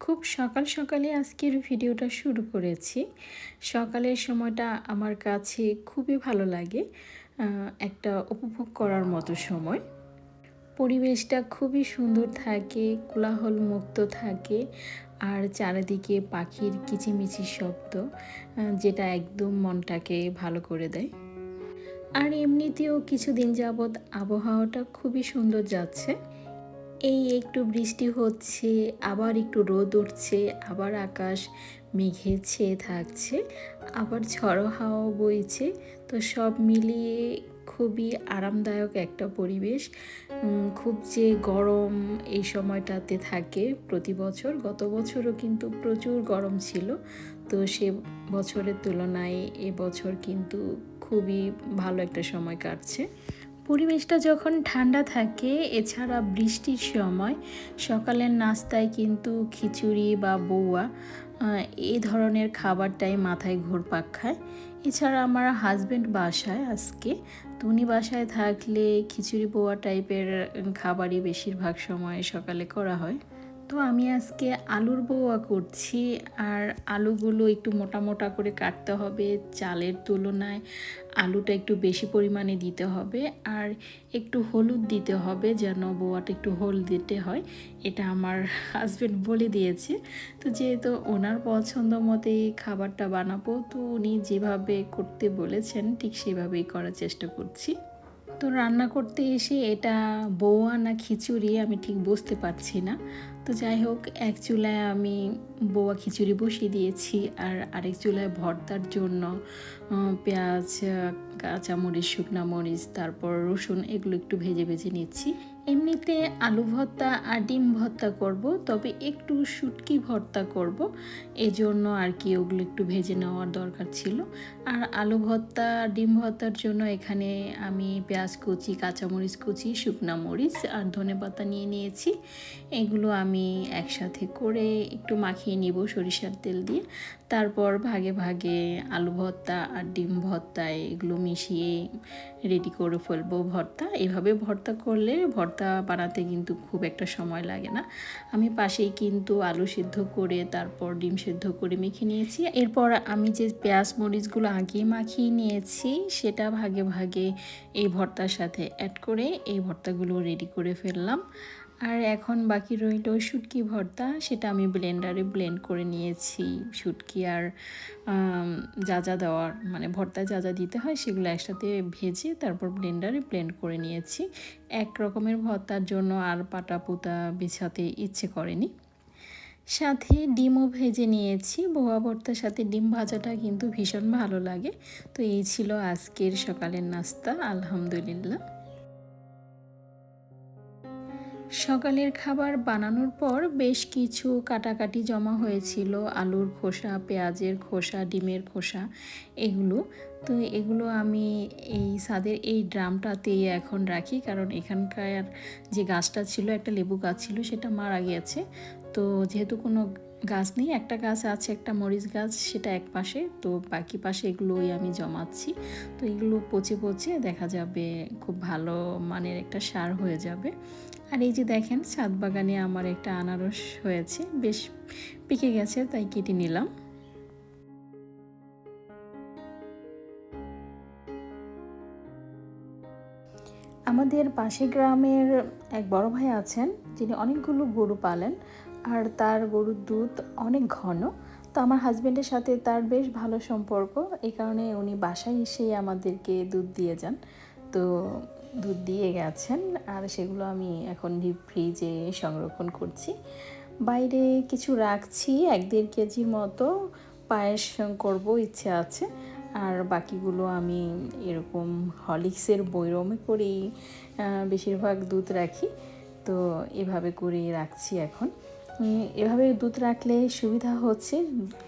খুব সকাল সকালে আজকের ভিডিওটা শুরু করেছি। সকালের সময়টা আমার কাছে খুবই ভালো লাগে একটা উপভোগ করার মতো সময়। পরিবেশটা খুবই সুন্দর থাকে কোলাহল মুক্ত থাকে, আর চারিদিকে পাখির কিচিমিচি শব্দ যেটা একদম মনটাকে ভালো করে দেয়। আর এমনিতেও কিছুদিন যাবৎ আবহাওয়াটা খুবই সুন্দর যাচ্ছে। এই একটু বৃষ্টি হচ্ছে, আবার একটু রোদ উঠছে, আবার আকাশ মেঘে ছেয়ে থাকছে, আবার ঝড়ো হাওয়া বইছে। তো সব মিলিয়ে খুবই আরামদায়ক একটা পরিবেশ। খুব যে গরম এই সময়টাতে থাকে প্রতি বছর, গত বছরও কিন্তু প্রচুর গরম ছিল। তো সে বছরের তুলনায় এবছর কিন্তু খুবই ভালো একটা সময় কাটছে। পরিবেশটা যখন ঠান্ডা থাকে, এছাড়া বৃষ্টির সময় সকালের নাস্তায় কিন্তু খিচুড়ি বা বৌয়া এই ধরনের খাবারটাই মাথায় ঘুরপাক খায়। এছাড়া আমার হাজব্যান্ড বাসায় আজকে তুনি বাসায় থাকলে খিচুড়ি বৌয়া টাইপের খাবারই বেশিরভাগ সময় সকালে করা হয়। তো আমি আজকে আলুর বৌয়া করছি আর আলুগুলো একটু মোটা মোটা করে কাটতে হবে চালের তুলনায় আলুটা একটু বেশি পরিমাণে দিতে হবে আর একটু হলুদ দিতে হবে যেন বৌয়াটা একটু হোল দিতে হয়, এটা আমার হাজব্যান্ড বলে দিয়েছে। তো যেহেতু ওনার পছন্দ মতে খাবারটা বানাবো, তো উনি যেভাবে করতে বলেছেন ঠিক সেভাবেই করার চেষ্টা করছি। তো রান্না করতে এসে এটা বৌয়া না খিচুড়ি, আমি ঠিক বুঝতে পারছি না। তো যাই হোক, এক চুলায় আমি বৌয়া খিচুড়ি বসিয়ে দিয়েছি আর আরেক চুলায় ভর্তার জন্য পেঁয়াজ কাঁচামরিচ শুকনা মরিচ, তারপর রসুন, এগুলো একটু ভেজে ভেজে নিচ্ছি। এমনিতে আলু ভর্তা আর ডিম ভর্তা করব, তবে একটু শুটকি ভর্তা করব, এজন্য আর কি ওগুলো একটু ভেজে নেওয়ার দরকার ছিল। আর আলু ভর্তা, ডিম ভর্তার জন্য এখানে আমি পেঁয়াজ কুচি, কাঁচামরিচ কুচি, শুকনা মরিচ আর ধনে পাতা নিয়ে নিয়েছি। এগুলো আমি একসাথে করে একটু মাখিয়ে নিব সরিষার তেল দিয়ে। তারপর ভাগে ভাগে আলু ভর্তা আর ডিম ভর্তা এগুলো মিশিয়ে রেডি করে ফেলব ভর্তা। এভাবে ভর্তা করলে ভর্তা বানাতে কিন্তু খুব একটা সময় লাগে না। আমি পাশেই কিন্তু আলু সিদ্ধ করে তারপর ডিম সিদ্ধ করে মেখে নিয়েছি। এরপর আমি যে পেঁয়াজ মরিচগুলো আগে মাখিয়ে নিয়েছি, সেটা ভাগে ভাগে এই ভর্তার সাথে অ্যাড করে এই ভর্তাগুলো রেডি করে ফেললাম। আর এখন বাকি রইল শুটকি ভর্তা, সেটা আমি ব্লেন্ডারে ব্লেন্ড করে নিয়েছি। শুটকি আর যা যা দেওয়ার মানে ভর্তায় যা যা দিতে হয় সেগুলো একসাথে ভেজে তারপর ব্লেন্ডারে ব্লেন্ড করে নিয়েছি। এক রকমের ভর্তার জন্য আর পাটা পুতা বিছাতে ইচ্ছে করেনি। সাথে ডিমও ভেজে নিয়েছি। বোয়া ভর্তার সাথে ডিম ভাজাটা কিন্তু ভীষণ ভালো লাগে। তো এই ছিল আজকের সকালের নাস্তা, আলহামদুলিল্লাহ। সকালের খাবার বানানোর পর বেশ কিছু কাটাকাটি জমা হয়েছিল। আলুর খোসা, পেঁয়াজের খোসা, ডিমের খোসা, এগুলো। তো এগুলো আমি এই ছাদের এই ড্রামটাতেই এখন রাখি। কারণ এখানকার যে গাছটা ছিল, একটা লেবু গাছ ছিল, সেটা মারা গিয়েছে। তো যেহেতু কোনো গাছ নেই, একটা গাছ আছে, একটা মরিচ গাছ, সেটা এক পাশে। তো বাকি পাশে এগুলোই আমি জমাচ্ছি। তো এগুলো পচে পচে দেখা যাবে খুব ভালো মানের একটা সার হয়ে যাবে। আর এই যে দেখেন, ছাদ বাগানে আমার একটা আনারস হয়েছে। বেশ পেকে গেছে, তাই কেটে নিলাম। আমাদের পাশে গ্রামের এক বড় ভাই আছেন, যিনি অনেকগুলো গরু পালেন আর তার গরুর দুধ অনেক ঘন। তো আমার হাজব্যান্ডের সাথে তার বেশ ভালো সম্পর্ক, এই কারণে উনি বাসায় এসেই আমাদেরকে দুধ দিয়ে যান। তো দুধ দিয়ে গেছেন আর সেগুলো আমি এখন ডিপ ফ্রিজে সংরক্ষণ করছি। বাইরে কিছু রাখছি, এক দেড় কেজি মতো পায়েস করব ইচ্ছে আছে। আর বাকিগুলো আমি এরকম হলিক্সের বৈরমে করেই বেশিরভাগ দুধ রাখি। তো এভাবে করে রাখছি এখন। এভাবে দুধ রাখলে সুবিধা হচ্ছে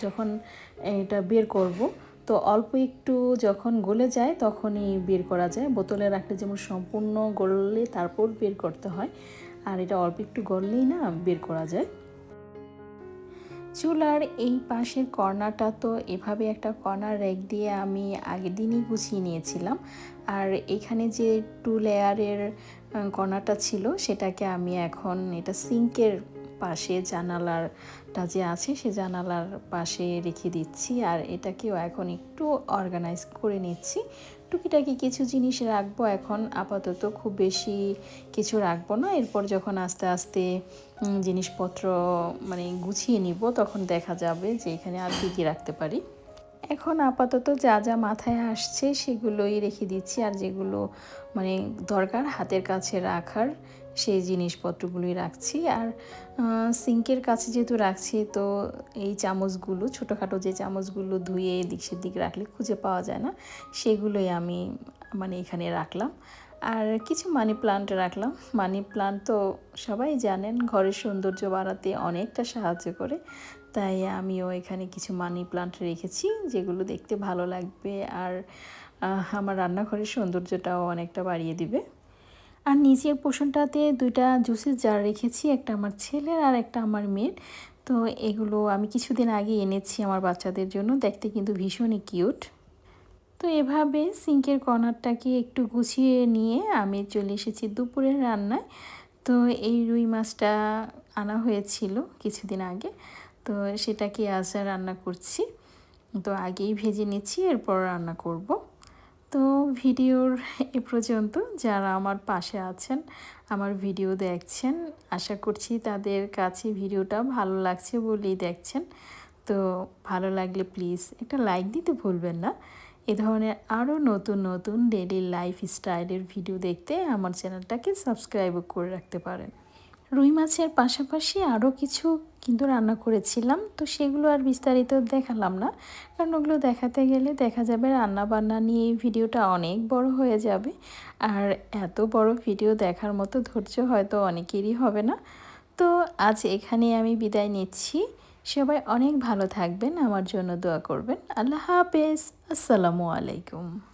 যখন এটা বের করব। তো অল্প একটু যখন গলে যায় তখনই বের করা যায়। বোতলে রাখলে যেমন সম্পূর্ণ গললে তারপর বের করতে হয়। আর এটা অল্প একটু গললেই না বের করা যায়। চুলার এই পাশের কর্নারটা তো এভাবে একটা কর্নার রেক দিয়ে আমি আগের দিনই গুছিয়ে নিয়েছিলাম। আর এখানে যে টু লেয়ারের কর্নারটা ছিল সেটাকে আমি এখন এটা সিঙ্কের পাশে জানালারটা যে আছে, সে জানালার পাশে রেখে দিচ্ছি। আর এটাকেও এখন একটু অর্গানাইজ করে নিচ্ছি। টুকিটাকি কিছু জিনিস রাখব এখন। আপাতত খুব বেশি কিছু রাখব না। এরপর যখন আস্তে আস্তে জিনিসপত্র মানে গুছিয়ে নিব, তখন দেখা যাবে যে এখানে আর কী কী রাখতে পারি। এখন আপাতত যা যা মাথায় আসছে, সেগুলোই রেখে দিচ্ছি। আর যেগুলো মানে দরকার, হাতের কাছে রাখার সেই জিনিসপত্রগুলোই রাখছি। আর সিঙ্কের কাছে যেহেতু রাখছি, তো এই চামচগুলো, ছোটোখাটো যে চামচগুলো ধুয়ে এদিক সেদিক রাখলে খুঁজে পাওয়া যায় না, সেগুলোই আমি মানে এখানে রাখলাম। আর কিছু মানি প্লান্ট রাখলাম। মানি প্লান্ট তো সবাই জানেন, ঘরের সৌন্দর্য বাড়াতে অনেকটা সাহায্য করে। তাই আমিও এখানে কিছু মানি প্লান্ট রেখেছি, যেগুলো দেখতে ভালো লাগবে। আর আমার রান্নাঘরের সৌন্দর্যটাও অনেকটা বাড়িয়ে দিবে। আর নিচের পোষণটাতে দুইটা জুসের জার রেখেছি, একটা আমার ছেলের আর একটা আমার মেয়ের। তো এগুলো আমি কিছুদিন আগে এনেছি আমার বাচ্চাদের জন্য, দেখতে কিন্তু ভীষণই কিউট তো এভাবে সিঙ্কের কর্নারটাকে একটু গুছিয়ে নিয়ে আমি চলে এসেছি দুপুরের রান্নায়। তো এই রুই মাছটা আনা হয়েছিল কিছুদিন আগে, তো সেটাকে আজ রান্না করছি। তো আগেই ভেজে নিচ্ছি, এরপর রান্না করব। তো ভিডিওর এ পর্যন্ত যারা আমার পাশে আছেন, আমার ভিডিও দেখছেন, আশা করছি তাদের কাছে ভিডিওটা ভালো লাগছে বলেই দেখছেন। তো ভালো লাগলে প্লিজ একটা লাইক দিতে ভুলবেন না। এ ধরনের আরও নতুন নতুন ডেলি লাইফ স্টাইলের ভিডিও দেখতে আমার চ্যানেলটাকে সাবস্ক্রাইব করে রাখতে পারেন। রুই মাছের পাশাপাশি আরও কিছু কিন্তু রান্না করেছিলাম। তো সেগুলো আর বিস্তারিত দেখালাম না। কারণ ওগুলো দেখাতে গেলে দেখা যাবে রান্না বান্না নিয়ে ভিডিওটা অনেক বড় হয়ে যাবে। আর এত বড় ভিডিও দেখার মতো ধৈর্য হয়তো অনেকেরই হবে না। তো আজ এখানে আমি বিদায় নিচ্ছি। সবাই অনেক ভালো থাকবেন। আমার জন্য দোয়া করবেন। আল্লাহ হাফেজ। আসসালামু আলাইকুম।